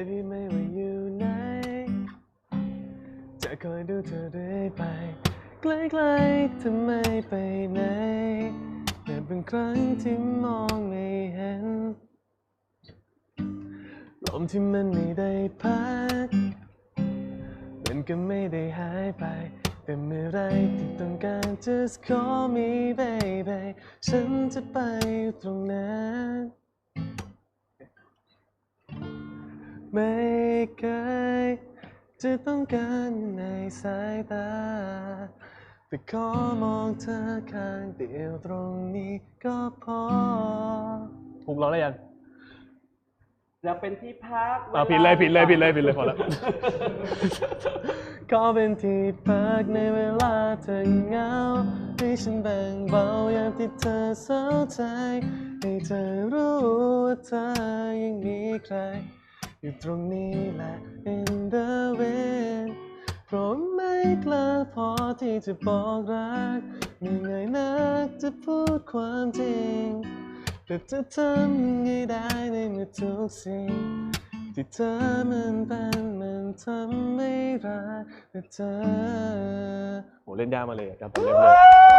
baby ไม่ว่าอยู่ไหน จะคอยดูเธอเรื่อยไปใกล้ๆเธอไมไปไหนแต่บางครั้งที่มองไม่เห็นลมที่มันไม่ได้พัดมันก็ไม่ได้หายไป แต่เมื่อไรที่ต้องการ just call me baby ฉันจะไปอยู่ตรงนั้น ไม่เคยจะต้องการในสายตา แต่ขอมองเธอข้างเดียวตรงนี้ก็พอพุกร้องได้ยังจะเป็นที่พักอ่าผิดเลยผิดเลยผิดเลยผิดเลยพอแล้วขอเป็นที่พักในเวลาเธอเหงาให้ฉันแบ่งเบายามที่เธอเศร้าใจ ให้เธอรู้ว่าเธอยังมีใคร อยู่ตรงนี้แหละ in the wind เพราะไม่กล้าพอที่จะบอกรักไม่ง่ายนักจะพูดความจริง แต่จะทำยังไงได้ในเมื่อทุกสิ่ง ที่เธอมันเป็นมันทำไม่รักแต่เธอโหเล่นยากมาเลยอะครับผมเล่นเลย